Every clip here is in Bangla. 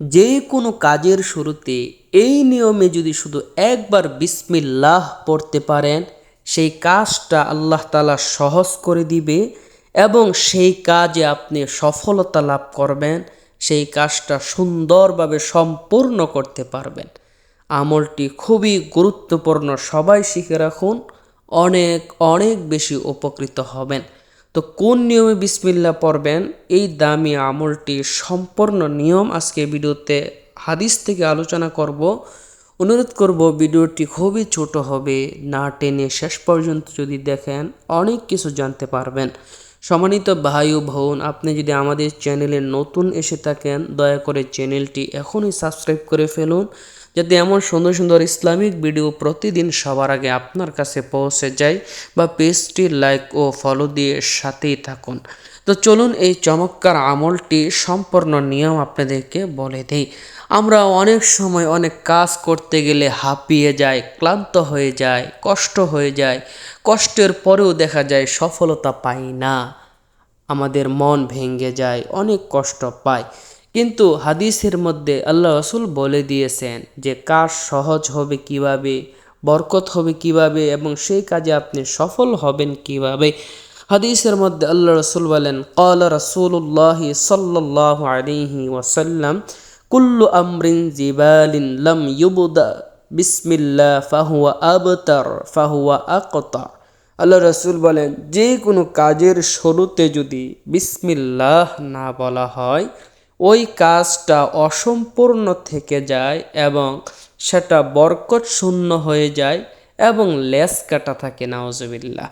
যে কোনো কাজের শুরুতে এই নিয়মে যদি শুধু একবার বিসমিল্লাহ পড়তে পারেন, সেই কাজটা আল্লাহ তালা সহজ করে দিবে এবং সেই কাজে আপনি সফলতা লাভ করবেন, সেই কাজটা সুন্দরভাবে সম্পূর্ণ করতে পারবেন। আমলটি খুবই গুরুত্বপূর্ণ, সবাই শিখে রাখুন, অনেক অনেক বেশি উপকৃত হবেন। তো কোন নিয়মে বিসমিল্লা পড়বেন? এই দামি আমলটি সম্পূর্ণ নিয়ম। আজকে ভিডিওতে হাদিস থেকে আলোচনা করব। অনুরোধ করব, ভিডিওটি খুবই ছোট হবে, না টেনে শেষ পর্যন্ত যদি দেখেন, অনেক কিছু জানতে পারবেন। সম্মানিত ভাই ও বোন, আপনি যদি আমাদের চ্যানেলে নতুন এসে থাকেন, দয়া করে চ্যানেলটি এখনই সাবস্ক্রাইব করে ফেলুন, যাতে এমন সুন্দর সুন্দর ইসলামিক ভিডিও প্রতিদিন সবার আগে আপনার কাছে পৌঁছে যায় বা পেজটি লাইক ও ফলো দিয়ে সাথেই থাকুন। তো চলুন এই চমৎকার আমলটি সম্পূর্ণ নিয়ম আপনাদেরকে বলে দেই। আমরা অনেক সময় অনেক কাজ করতে গেলে হাঁপিয়ে যায় ক্লান্ত হয়ে যায় কষ্ট হয়ে যায় কষ্টের পরেও দেখা যায় সফলতা পাই না। আমাদের মন ভেঙে যায়, অনেক কষ্ট পায় কিন্তু হাদিসের মধ্যে আল্লাহ রসুল বলে দিয়েছেন যে, কাজ সহজ হবে কীভাবে, বরকত হবে কীভাবে এবং সেই কাজে আপনি সফল হবেন কীভাবে? হাদিসের মধ্যে আল্লাহ রসুল বলেন কল রসুল্লাহ সাল্লাহ আলিহি ওয়াসাল্লাম কুল্লু আমরিন জিবালিন লম ইউবুদা, বিসমিল্লা ফাহুয়া আবতার, ফাহুয়া আকতা। আল্লাহ রসুল বলেন, যে কোনো কাজের শুরুতে যদি বিসমিল্লাহ না বলা হয়, ওই কাজটা অসম্পূর্ণ থেকে যায় এবং সেটা বরকত শূন্য হয়ে যায়। এবং লেস কাটা থাকে নাওজবিল্লা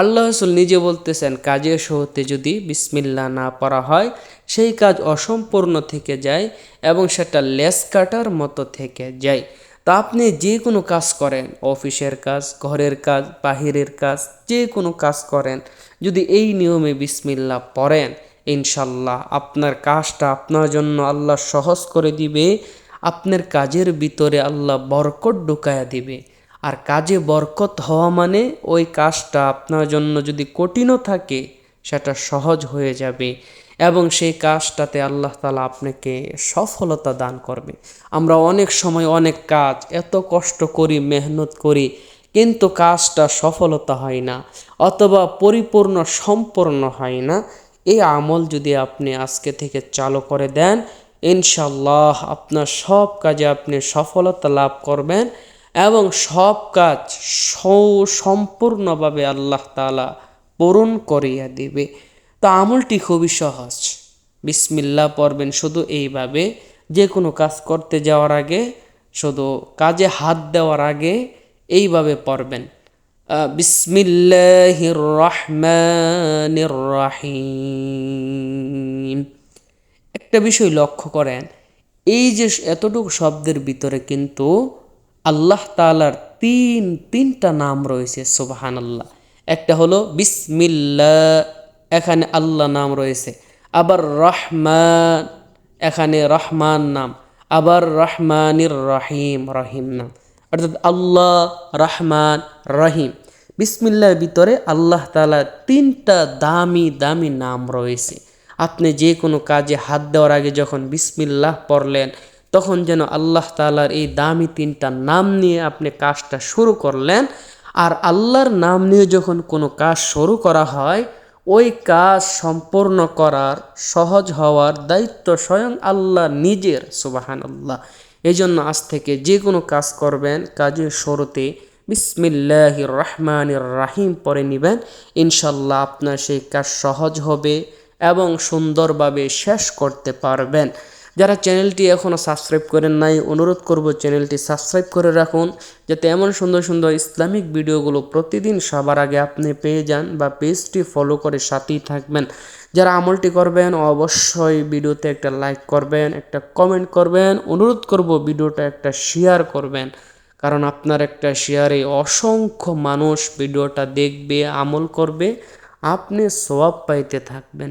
আল্লাহ রসুল নিজে বলতেছেন, কাজের শুরুতে যদি বিসমিল্লা না পড়া হয়, সেই কাজ অসম্পূর্ণ থেকে যায় এবং সেটা লেস কাটার মতো থেকে যায়। তা আপনি যে কোনো কাজ করেন, অফিসের কাজ, ঘরের কাজ, বাহিরের কাজ, যে কোনো কাজ করেন, যদি এই নিয়মে বিসমিল্লা পড়েন ইনশাল্লাহ আপনার কাজটা আপনার জন্য আল্লাহ সহজ করে দিবে, আপনার কাজের ভিতরে আল্লাহ বরকট ঢুকায়া দিবে। আর কাজে বরকত হওয়া মানে ওই কাজটা আপনার জন্য যদি কঠিনও থাকে, সেটা সহজ হয়ে যাবে। এবং সেই কাজটাতে আল্লাহ তালা আপনাকে সফলতা দান করবে। আমরা অনেক সময় অনেক কাজ এত কষ্ট করি, মেহনত করি, কিন্তু কাজটা সফলতা হয় না, অথবা পরিপূর্ণ সম্পূর্ণ হয় না। এই আমল যদি আপনি আজকে থেকে চালু করে দেন ইনশাল্লাহ আপনার সব কাজে আপনি সফলতা লাভ করবেন। এবং সব কাজ সম্পূর্ণভাবে আল্লাহ তালা পূরণ করিয়া দিবে। তো আমলটি খুবই সহজ। বিসমিল্লা পড়বেন শুধু এইভাবে। যে কোনো কাজ করতে যাওয়ার আগে, শুধু কাজে হাত দেওয়ার আগে এইভাবে পড়বেন। রাহিম একটা বিষয় লক্ষ্য করেন, এই যে এতটুকু শব্দের ভিতরে কিন্তু আল্লাহ তালার তিন, তিনটা নাম রয়েছে সোবাহান আল্লাহ একটা হলো বিসমিল্লা এখানে আল্লাহ নাম রয়েছে। আবার রহমান, এখানে রহমান নাম। আবার রহমানির রহিম রহিম নাম। অর্থাৎ আল্লাহ, রহমান, রহিম। বিসমিল্লার ভিতরে আল্লাহ তালা তিনটা দামি দামি নাম রয়েছে। আপনি যে কোনো কাজে হাত দেওয়ার আগে যখন বিসমিল্লাহ পড়লেন তখন যেন আল্লাহ তালার এই দামি তিনটা নাম নিয়ে আপনি কাজটা শুরু করলেন। আর আল্লাহর নাম নিয়ে যখন কোনো কাজ শুরু করা হয়, ওই কাজ সম্পূর্ণ করার সহজ হওয়ার দায়িত্ব স্বয়ং আল্লাহ নিজের সুবাহান আল্লাহ এই জন্য আজ থেকে যে কোনো কাজ করবেন, কাজের শুরুতে বিসমিল্লাহ রহমান রাহিম পরে নেবেন। ইনশাল্লাহ আপনার সেই কাজ সহজ হবে এবং সুন্দরভাবে শেষ করতে পারবেন। যারা চ্যানেলটি এখনও সাবস্ক্রাইব করেন নাই, অনুরোধ করব চ্যানেলটি সাবস্ক্রাইব করে রাখুন, যাতে এমন সুন্দর সুন্দর ইসলামিক ভিডিওগুলো প্রতিদিন সবার আগে আপনি পেয়ে যান বা পেজটি ফলো করে সাথেই থাকবেন। যারা আমলটি করবেন, অবশ্যই ভিডিওতে একটা লাইক করবেন, একটা কমেন্ট করবেন, অনুরোধ করব ভিডিওটা একটা শেয়ার করবেন। কারণ আপনার একটা শেয়ারে অসংখ্য মানুষ ভিডিওটা দেখবে, আমল করবে, আপনি সোয়াব পাইতে থাকবেন।